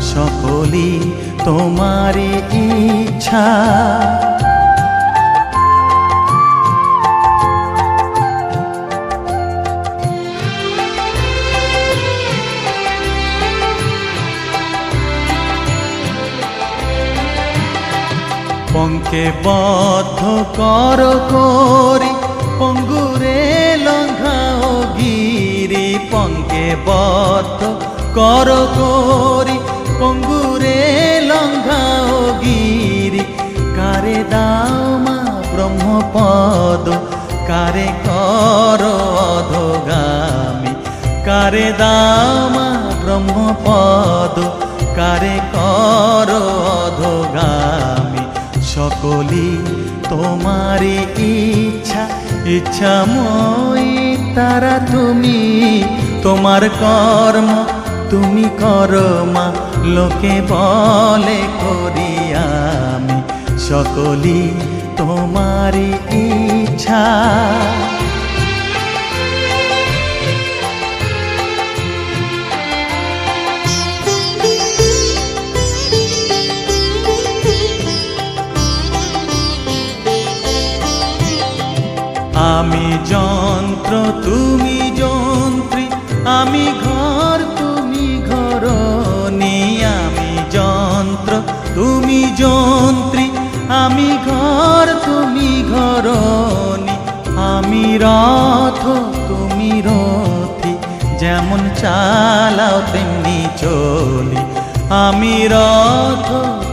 সকলি তোমারই ইচ্ছা। পঙ্কে বদ্ধ কর করি পঙ্গুরে লঙ্ঘাও গিরি। পঙ্কে বদ্ধ কর করি কারে কর অধগামী। কারে দাও মা ব্রহ্মপদ, কারে কর অধগামী। সকলি তোমারই ইচ্ছা ইচ্ছা মই তারা তুমি। তোমার কর্ম তুমি করো মা লোকে বলে করি আমি। সকলি তোমারই ইচ্ছা। আমি যন্ত্র তুমি যন্ত্রী। আমি ঘর তুমি ঘরনি আমি যন্ত্র তুমি যন্ত্রী। আমি ঘর, তুমি ঘরনি আমি রথ, তুমি রথি। যেমন চালাও তেমনি চলি। আমি রথ,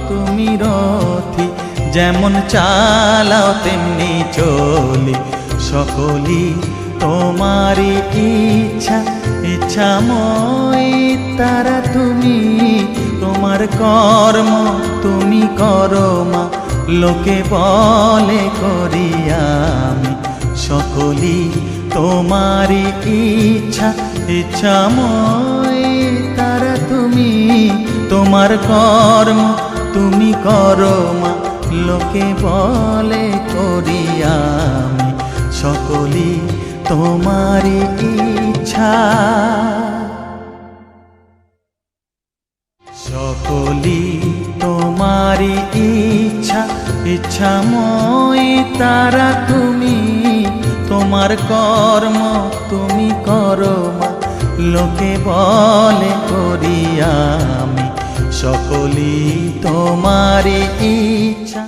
তুমি রথি। যেমন চালাও তেমনি চলি। সকলি তোমারই ইচ্ছা ইচ্ছা, ইচ্ছাময় তারা তুমি। তোমার কর্ম, তুমি করো মা। লোকে বলে করি আমি সকলি তোমারই ইচ্ছা। ইচ্ছাময় তারা তুমি, তোমার কর্ম তুমি করো মা। লোকে বলে করি আমি সকলি তোমারই ইচ্ছা। সকলি ইচ্ছা ইচ্ছাময় তারা তুমি, তোমার কর্ম তুমি করো মা। লোকে বলে করি আমি সকলি তোমারই ইচ্ছা।